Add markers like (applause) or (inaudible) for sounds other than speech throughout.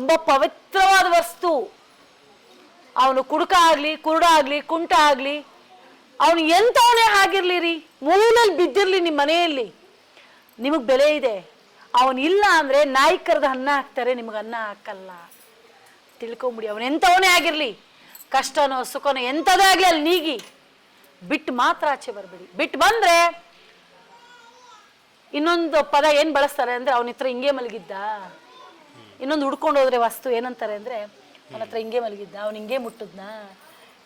ತುಂಬಾ ಪವಿತ್ರವಾದ ವಸ್ತು. ಅವನು ಕುಡುಕ ಆಗ್ಲಿ, ಕುರುಡ ಆಗ್ಲಿ, ಕುಂಟ ಆಗ್ಲಿ, ಅವನು ಎಂತವನೇ ಆಗಿರ್ಲಿ ರೀ ಮೂಲಲ್ಲಿ ಬಿದ್ದಿರ್ಲಿ ನಿಮ್ಮ ಮನೆಯಲ್ಲಿ. ನಿಮಗೆ ಬೆಲೆ ಇದೆ. ಅವನು ಇಲ್ಲ ಅಂದ್ರೆ ಕರೆದ ಅನ್ನ ಹಾಕ್ತಾರೆ, ನಿಮಗೆ ಅನ್ನ ಹಾಕಲ್ಲ. ತಿಳ್ಕೊಂಬಿಡಿ, ಅವನು ಎಂಥವನೇ ಆಗಿರ್ಲಿ. ಕಷ್ಟನೋ, ಸುಖನೋ, ಎಂಥದೇ ಆಗಲಿ ಅಲ್ಲಿ ನೀಗಿ. ಬಿಟ್ಟು ಮಾತ್ರ ಆಚೆ ಬರಬೇಡಿ. ಬಿಟ್ಟು ಬಂದ್ರೆ ಇನ್ನೊಂದು ಪದ ಏನ್ ಬಳಸ್ತಾರೆ ಅಂದ್ರೆ ಅವನ ಹತ್ರ ಹಿಂಗೆ ಮಲಗಿದ್ದ. ಇನ್ನೊಂದು ಹುಡ್ಕೊಂಡು ಹೋದ್ರೆ ವಸ್ತು ಏನಂತಾರೆ ಅಂದ್ರೆ ಅವನ ಹತ್ರ ಹಿಂಗೆ ಮಲಗಿದ್ದ ಅವ್ನು ಹಿಂಗೆ ಮುಟ್ಟದ್ನ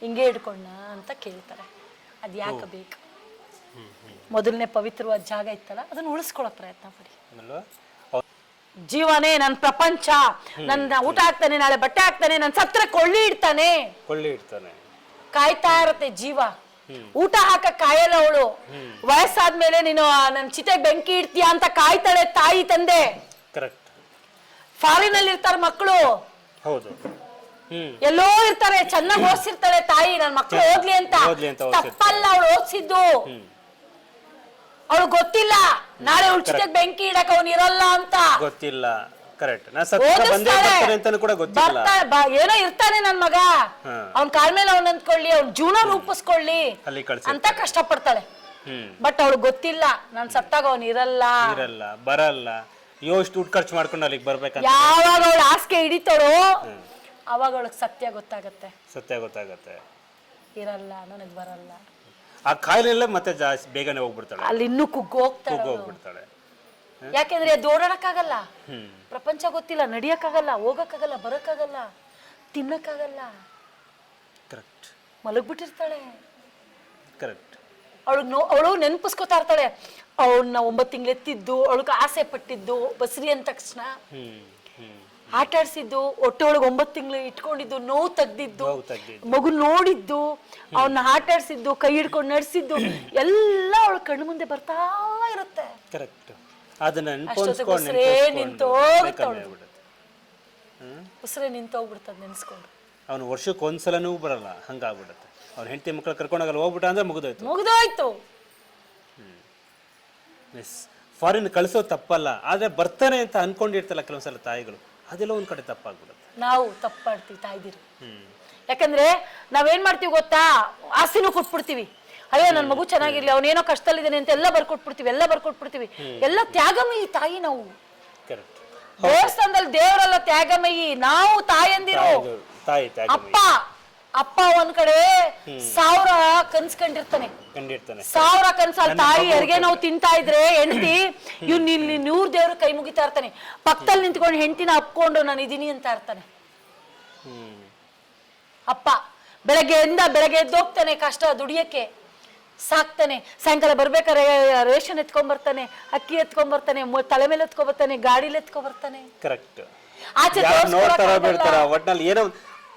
ಹಿಂಗೆ ಹಿಡ್ಕೊಂಡ ಅಂತ ಕೇಳ್ತಾರೆ. ಅದ್ ಯಾಕೆ ಬೇಕು? ಮೊದಲನೇ ಪವಿತ್ರವಾದ ಜಾಗ ಇತ್ತಲ್ಲ ಅದನ್ನ ಉಳಿಸ್ಕೊಳ್ಳೋ ಪ್ರಯತ್ನ ಪಡಿ. ಜೀವನೇ ನನ್ನ ಪ್ರಪಂಚ ನನ್ನ ಊಟ ಹಾಕ್ತಾನೆ ನಾಳೆ ಬಟ್ಟೆ ಹಾಕ್ತಾನೆ ನನ್ನ ಸತ್ರ ಕೊಳ್ಳಿ ಇಡ್ತಾನೆ. ಕೊಳ್ಳಿ ಇಡ್ತಾನೆ. ಕಾಯ್ತಾ ಇರತ್ತೆ ಜೀವ. ಊಟ ಹಾಕ ಕಾಯಲ್ಲ ಅವಳು. ವಯಸ್ಸಾದ್ಮೇಲೆ ನೀನು ನನ್ ಚಿತೆ ಬೆಂಕಿ ಇಡ್ತೀಯ ಅಂತ ಕಾಯ್ತಾಳೆ ತಾಯಿ ತಂದೆ. ಕರೆಕ್ಟ್ ಫಾರಿನ್ ಅಲ್ಲಿ ಇರ್ತಾರ ಮಕ್ಕಳು. ಹೌದು. ಎಲ್ಲೋ ಇರ್ತಾರೆ ಚೆನ್ನಾಗಿ ಓದಿಸಿರ್ತಾರೆ ತಾಯಿ ನನ್ನ ಮಕ್ಕಳು ಓದ್ಲಿ ಅಂತ. ತಪ್ಪಲ್ಲ ಅವಳು ಓದ್ಸಿದ್ದು. ಅವಳು ಗೊತ್ತಿಲ್ಲ. ನಾಳೆ ಉಚಿತ ಬೆಂಕಿ ಇಡಕ್ ಅವನ್ ಇರಲ್ಲ ಅಂತ. ಗೊತ್ತಿಲ್ಲ. ಕರೆಕ್ಟ್ ಏನೋ ಇರ್ತಾನೆ ನನ್ ಮಗ. ಅವ್ನ್ ಕಾಲ್ ಮೇಲೆ ಅವ್ನ್ ಅಂದ್ಕೊಳ್ಳಿ ಅವ್ನ ಜೀವನ ರೂಪಿಸ್ಕೊಳ್ಳಿ ಅಂತ ಕಷ್ಟಪಡ್ತಾಳೆ. ಹ್ಮ್. ಬಟ್ ಅವಳು ಗೊತ್ತಿಲ್ಲ. ನಾನ್ ಸತ್ತಾಗ ಅವನ್ ಇರಲ್ಲ. ಇರಲ್ಲ ಬರಲ್ಲ. ಅಯ್ಯೋ ಇಷ್ಟು ದುಡ್ಡು ಖರ್ಚು ಮಾಡ್ಕೊಂಡು ಅಲ್ಲಿಗೆ ಬರ್ಬೇಕಂತ. ಯಾವಾಗ ಅವಳು ಹಾಸಿಗೆ ಹಿಡಿತಾಳೋ ಅವಾಗ ಅವಳಿಗೆ ಸತ್ಯ ಗೊತ್ತಾಗತ್ತೆ. ಸತ್ಯ ಗೊತ್ತಾಗತ್ತೆ. ಇರಲ್ಲ ನನಗೆ ಬರಲ್ಲ. ಆ ಕಾಯಿಲೆಲ್ಲ ಮತ್ತೆ ಜಾಸ್ತಿ ಬೇಗನೆ ಹೋಗ್ಬಿಡ್ತಾಳೆ. ಅಲ್ಲಿ ಇನ್ನೂ ಕುಗ್ಗು ಹೋಗ್ತಾಳೆ ಹೋಗಿ ಅವ್ಳು. ಹೋಗ್ಬಿಡ್ತಾಳೆ. ಯಾಕೆಂದ್ರೆ ಅದು ಓಡಾಡಕ್ಕಾಗಲ್ಲ. ಪ್ರಪಂಚ ಗೊತ್ತಿಲ್ಲ ನಡಿಯಕ್ಕಾಗಲ್ಲ ಹೋಗಕ್ಕಾಗಲ್ಲ ಬರಕ್ಕಾಗಲ್ಲ ತಿನ್ನಕ್ಕಾಗಲ್ಲ. ಕರೆಕ್ಟ್ ಮಲಗ್ಬಿಟ್ಟಿರ್ತಾಳೆ. ಕರೆಕ್ಟ್ ಅವಳು ನೋ ಅವಳು ನೆನಪಿಸ್ಕೊತಾ ಇರ್ತಾಳೆ. ಅವಳನ್ನ ಒಂಬತ್ತು ತಿಂಗಳು ಎತ್ತಿದ್ದು ಅವಳಿಗೆ ಆಸೆ ಪಟ್ಟಿದ್ದು ಬಸ್ರಿ ಅಂದ ತಕ್ಷಣ. ಆಟ ಆಡ್ಸಿದ್ದು ಹೊಟ್ಟೆ ಒಳಗೆ ಒಂಬತ್ತು ತಿಂಗಳು ಇಟ್ಕೊಂಡಿದ್ದು ನೋವು ತೆಗ್ದಿದ್ದು ಮಗು ನೋಡಿದ್ದು ಅವನ್ನ ಆಟ ಆಡ್ಸಿದ್ದು ಕೈ ಹಿಡ್ಕೊಂಡು ನಡೆಸಿದ್ದು ಎಲ್ಲ ಅವಳ ಕಣ್ಣು ಮುಂದೆ ಬರ್ತಾ ಇರುತ್ತೆ. ಉಸಿರೇ ನಿಂತೋಗ್ಬಿಡ್ತದ ನೆನ್ಸ್ಕೊಂಡು. ಅವ್ನು ವರ್ಷಕ್ಕೆ ಒಂದ್ಸಲನೂ ಬರಲ್ಲ ಹಂಗಾಗ್ಬಿಡುತ್ತೆ. ಅವ್ನ ಹೆಂಡತಿ ಮಕ್ಕಳು ಕರ್ಕೊಂಡೋಗಲ್ಲ ಹೋಗ್ಬಿಟ್ಟ ಅಂದ್ರೆ ಮುಗಿದೋಯ್ತು. ಮುಗ್ದೋಯ್ತು. ಮಿಸ್ ಫಾರಿನ್ ಕಳಿಸೋ ತಪ್ಪಲ್ಲ ಆದ್ರೆ ಬರ್ತಾನೆ ಅಂತ ಅನ್ಕೊಂಡಿರ್ತಲ್ಲ ಕೆಲವೊಂದ್ಸಲ ತಾಯಿಗಳು ಅದೆಲ್ಲ ಒಂದ್ ಕಡೆ ತಪ್ಪಾಗ್ಬಿಡುತ್ತೆ. ನಾವು ತಪ್ಪಾಡ್ತೀವಿ ತಾಯ್ದಿರು. ಯಾಕಂದ್ರೆ ನಾವೇನ್ ಮಾಡ್ತೀವಿ ಗೊತ್ತಾ? ಆಸ್ತಿನೂ ಕೊಟ್ಬಿಡ್ತೀವಿ. ಅಯ್ಯೋ ನನ್ನ ಮಗು ಚೆನ್ನಾಗಿರ್ಲಿ ಅವನೇನೋ ಕಷ್ಟದಲ್ಲಿದ್ದಾನೆ ಅಂತ ಎಲ್ಲ ಬರ್ಕೊಟ್ಬಿಡ್ತೀವಿ ಎಲ್ಲ ಬರ್ಕೊಟ್ಬಿಡ್ತೀವಿ. ಎಲ್ಲ ತ್ಯಾಗಮಯಿ ತಾಯಿ ನಾವು. ದೇವಸ್ಥಾನದಲ್ಲಿ ದೇವರಲ್ಲ ತ್ಯಾಗಮಯಿ ನಾವು ತಾಯಂದಿರು. ತಾಯಿ ತಾಯಿ ಅಪ್ಪ ಅಪ್ಪ ಒಂದ್ ಕಡೆ ಸಾವಿರ ಕನ್ಸ್ ಕಂಡಿರ್ತಾನೆ. ಕಂಡಿರ್ತಾನೆ. ಸಾವಿರ ಕನ್ಸಲ್ಲಿ ತಾಯಿ ಹೆರಿಗೆ ನಾವು ತಿಂತಾ ಇದ್ರೆ ಹೆಂಡತಿ ಇವ್ ಇಲ್ಲಿ ನೂರ್ ದೇವ್ರ ಕೈ ಮುಗಿತಾ ಇರ್ತಾನೆ. ಪಕ್ಕದಲ್ಲಿ ನಿಂತ್ಕೊಂಡು ಹೆಂಡತಿನ ಅಪ್ಕೊಂಡು ನಾನು ಇದೀನಿ ಅಂತ ಇರ್ತಾನೆ ಅಪ್ಪ ಬೆಳಗ್ಗೆಯಿಂದ ಬೆಳಗ್ಗೆ ಎದ್ದು ಹೋಗ್ತಾನೆ ಕಷ್ಟ ದುಡಿಯಕ್ಕೆ. ಸಾಕ್ತಾನೆ. ಸಾಯಂಕಾಲ ಬರ್ಬೇಕಾರೆ ರೇಷನ್ ಎತ್ಕೊಂಡ್ಬರ್ತಾನೆ ಅಕ್ಕಿ ಎತ್ಕೊಂಡ್ಬರ್ತಾನೆ ಬರ್ತಾನೆ ತಲೆ ಮೇಲೆ ಎತ್ಕೊಂಡ್ಬರ್ತಾನೆ ಗಾಡಿಲಿ ಎತ್ಕೊಂಡ್ಬರ್ತಾನೆ ಕರೆಕ್ಟ್ ಆಚೆ ಒಟ್ನಲ್ಲಿ ಏನೋ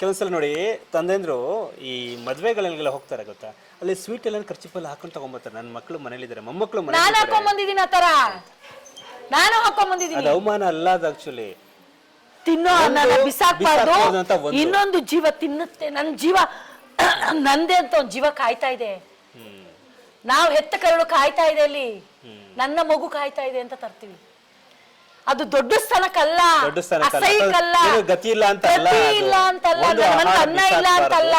ಕೆಲವೊಂದ್ಸಲ ನೋಡಿ ತಂದೆಂದ್ರು ಈ ಮದ್ವೆಗಳೆಲ್ಲ ಹೋಗ್ತಾರೆ ಗೊತ್ತಾ? ಅಲ್ಲಿ ಸ್ವೀಟ್ ಎಲ್ಲ ಖರ್ಚಿಪಲ್ಲಿ ಹಾಕೊಂಡು ತಗೊಂಬರ್ತಾರೆ. ನನ್ನ ಮಕ್ಕಳು ಮನೇಲಿದ್ದಾರೆ ಮೊಮ್ಮಕ್ಕಳು ನಾನು ಹಾಕೊಂಡ್ ಬಂದಿದ್ದೀನಿ ನಾನು ಹಾಕೊಂಡ್ ಬಂದಿದ್ದೀನಿ. ಅದು ಅವಮಾನ ಅಲ್ಲ ಅದು ಆಕ್ಚುಲಿ ತಿನ್ನೋ ಅನ್ನನ ಬಿಸಾಕ್ಬಾರ್ದು. ಬಿಸಾಕ್ಬಾರ್ದು ಅಂತ ಒಂದು. ಇನ್ನೊಂದು ಜೀವ ತಿನ್ನುತ್ತೆ. ನನ್ನ ಜೀವ (clears throat) ನಂದೇ ಅಂತ ಒಂದು ಜೀವ ಕಾಯ್ತಾ ಇದೆ. ಹ್ಮ್. ನಾವು ಹೆತ್ತ ಕರಳು ಕಾಯ್ತಾ ಇದೆ ಅಲ್ಲಿ. ನನ್ನ ಮಗು ಕಾಯ್ತಾ ಇದೆ ಅಂತ ತರ್ತೀವಿ. ಅದು ದೊಡ್ಡ ಸ್ಥಳಕ್ಕಲ್ಲ. ದೊಡ್ಡ ಸ್ಥಾನಕ್ಕಲ್ಲ. ಗತಿ ಇಲ್ಲ ಅಂತ ಗತಿ ಇಲ್ಲ ಅಂತಲ್ಲ. ಅನ್ನ ಇಲ್ಲ ಅಂತಲ್ಲ.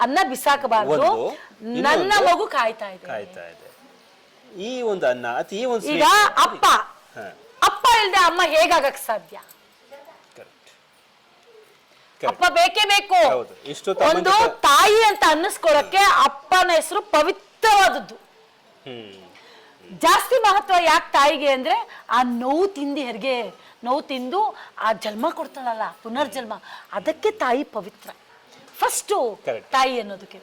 ಅನ್ನ ಬಿಸಾಕಬಾರ್ದು. ನನ್ನ ಮಗು ಕಾಯ್ತಾ ಇದೆ. ಕಾಯ್ತಾ ಇದೆ. ಈ ಒಂದು ಅನ್ನ ಅತಿ ಈ ಒಂದು ಈಗ ಅಪ್ಪ. ಅಪ್ಪ ಇಲ್ದೆ ಅಮ್ಮ ಹೇಗಾಗಕ್ ಸಾಧ್ಯ? ಅಪ್ಪ ಬೇಕೇ ಬೇಕು. ಒಂದು ತಾಯಿ ಅಂತ ಅನ್ನಿಸ್ಕೊಳಕ್ಕೆ ಅಪ್ಪನ ಹೆಸರು ಪವಿತ್ರವಾದದ್ದು. ಹ್ಮ್. ಜಾಸ್ತಿ ಮಹತ್ವ ಯಾಕೆ ತಾಯಿಗೆ ಅಂದ್ರೆ ಆ ನೋವು ತಿಂದು ಹೆರಿಗೆ. ನೋವು ತಿಂದು ಆ ಜನ್ಮ ಕೊಡ್ತಾಳಲ್ಲ ಪುನರ್ಜನ್ಮ. ಅದಕ್ಕೆ ತಾಯಿ ಪವಿತ್ರ. ಫಸ್ಟು. ತಾಯಿ ಅನ್ನೋದಕ್ಕೆ.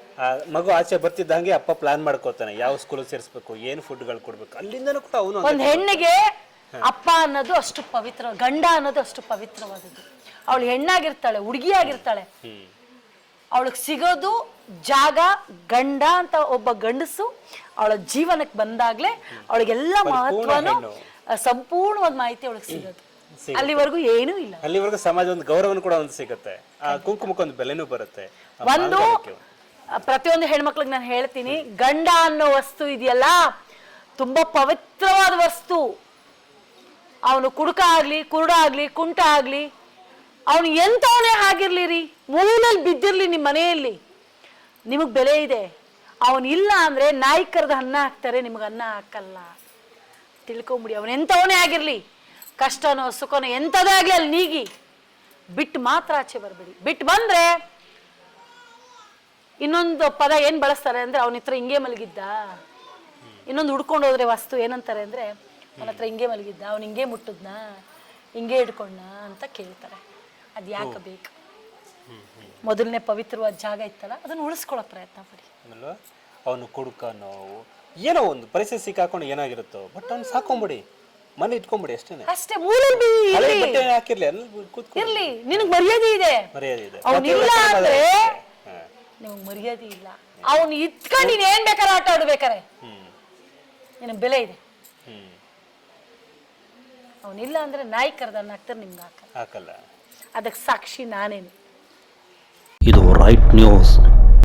ಮಗು ಆಚೆ ಬರ್ತಿದ್ದಂಗೆ ಅಪ್ಪ ಪ್ಲಾನ್ ಮಾಡ್ಕೋತಾನೆ. ಯಾವ ಸ್ಕೂಲ್ ಸೇರಿಸ್ಬೇಕು ಏನು ಫುಡ್ಗಳು ಕೊಡ್ಬೇಕು ಅಲ್ಲಿಂದನೂ ಕೂಡ ಅವನು ಒಂದ್ ಹೆಣ್ಣಿಗೆ ಅಪ್ಪ ಅನ್ನೋದು ಅಷ್ಟು ಪವಿತ್ರ ಗಂಡ ಅನ್ನೋದು ಅಷ್ಟು ಪವಿತ್ರವಾದದ್ದು. ಅವಳು ಹೆಣ್ಣಾಗಿರ್ತಾಳೆ ಹುಡುಗಿಯಾಗಿರ್ತಾಳೆ. ಅವಳಿಗೆ ಸಿಗೋದು ಜಾಗ ಗಂಡ ಅಂತ ಒಬ್ಬ ಗಂಡಸು ಅವಳ ಜೀವನಕ್ಕೆ ಬಂದಾಗ್ಲೇ ಅವಳಿಗೆಲ್ಲ ಮಹತ್ವನು ಸಂಪೂರ್ಣವಾದ ಮಾಹಿತಿ ಅವಳಿಗೆ ಸಿಗೋದು. ಸಿಗುತ್ತೆ. ಅಲ್ಲಿವರೆಗೂ ಏನೂ ಇಲ್ಲ. ಅಲ್ಲಿವರೆಗೂ ಸಮಾಜ ಒಂದು ಗೌರವನು ಕೂಡ ಒಂದು ಸಿಗುತ್ತೆ. ಆ ಕುಂಕುಮಕ್ಕೆ ಒಂದು ಬೆಲೆನೂ ಬರುತ್ತೆ. ಒಂದು ಪ್ರತಿಯೊಂದು ಹೆಣ್ಮಕ್ಳಿಗೆ ನಾನು ಹೇಳ್ತೀನಿ ಗಂಡ ಅನ್ನೋ ವಸ್ತು ಇದೆಯಲ್ಲ ತುಂಬಾ ಪವಿತ್ರವಾದ ವಸ್ತು. ಅವನು ಕುಡುಕ ಆಗ್ಲಿ ಕುರುಡ ಆಗ್ಲಿ ಕುಂಟ ಆಗ್ಲಿ ಅವನು ಎಂಥವನೇ ಆಗಿರಲಿ ರೀ ಮೂಲಲ್ಲಿ ಬಿದ್ದಿರಲಿ ನಿಮ್ಮ ಮನೆಯಲ್ಲಿ. ನಿಮಗೆ ಬೆಲೆ ಇದೆ. ಅವನು ಇಲ್ಲ ಅಂದರೆ ನಾಯಿ ಕರೆದು ಅನ್ನ ಹಾಕ್ತಾರೆ, ನಿಮಗೆ ಅನ್ನ ಹಾಕಲ್ಲ. ತಿಳ್ಕೊಂಬಿಡಿ, ಅವನು ಎಂಥವನೇ ಆಗಿರಲಿ ಕಷ್ಟನೋ, ಸುಖನೋ ಎಂಥದೇ ಆಗಲಿ ಅಲ್ಲಿ ನೀಗಿ. ಬಿಟ್ಟು ಮಾತ್ರ ಆಚೆ ಬರಬೇಡಿ. ಬಿಟ್ಟು ಬಂದರೆ ಇನ್ನೊಂದು ಪದ ಏನು ಬಳಸ್ತಾರೆ ಅಂದರೆ, ಅವನ ಹತ್ರ ಹಿಂಗೆ ಮಲಗಿದ್ದ. ಇನ್ನೊಂದು ಹುಡ್ಕೊಂಡು ಹೋದ್ರೆ ವಸ್ತು ಏನಂತಾರೆ ಅಂದರೆ, ಅವನ ಹತ್ರ ಹಿಂಗೆ ಮಲಗಿದ್ದ. ಅವ್ನು ಹಿಂಗೆ ಮುಟ್ಟಿದ್ನ? ಹಿಂಗೆ ಹಿಡ್ಕೊಂಡ ಅಂತ ಕೇಳ್ತಾರೆ. ಅದು ಯಾಕೆ ಬೇಕು? ಮೊದಲನೇ ಪವಿತ್ರವಾದ ಜಾಗ ಇತ್ತಲ್ಲ ಅದನ್ನು ಉಳಿಸ್ಕೊಳ್ಳೋ ಪ್ರಯತ್ನ ಪಡಿ. ಆಮೇಲೆ ಅವನು ಕುಡುಕನೋ ಏನೋ ಒಂದು ಪರಿಸ್ಥಿತಿ ಸಿಕ್ಕಾಕೊಂಡು ಏನಾಗಿರುತ್ತೋ ಬಟ್ ಅವ್ನು ಸಾಕೊಂಬಿಡಿ. ಮನೆ ಇಟ್ಕೊಂಬಿಡಿ ಅಷ್ಟೇ ಅಷ್ಟೇ ಮೂಲಲ್ಲಿ ಹಳೆ ಬಟ್ಟೆ ಹಾಕಿರ್ಲಿ ಅಲ್ಲಿ ಕೂತ್ಕೊಂಡು ಇರ್ಲಿ ನಿನಗೆ ಮರ್ಯಾದೆ ಇದೆ. ಮರ್ಯಾದೆ ಇದೆ. ಅವನಿಲ್ಲ ಅಂದ್ರೆ. ನಿಮಗೆ ಮರ್ಯಾದೆ ಇಲ್ಲ. ಅವನು ಇಟ್ಕೊಂಡು ನೀನು ಏನ್ ಬೇಕಾದ್ರೆ ಆಟ ಆಡ್ಬೇಕಾರೆ. ನಿನಗೆ ಬೆಲೆ ಇದೆ. ಅವನಿಲ್ಲ ಅಂದ್ರೆ ನಾಯಿ ಕರೆದನ್ನ ಹಾಕ್ತಾರೆ ನಿಮ್ಗೆ ಹಾಕಲ್ಲ. ಹಾಕಲ್ಲ. ಅದಕ್ಕೆ ಸಾಕ್ಷಿ ನಾನೇನು. ಇದು ರೈಟ್ ನ್ಯೂಸ್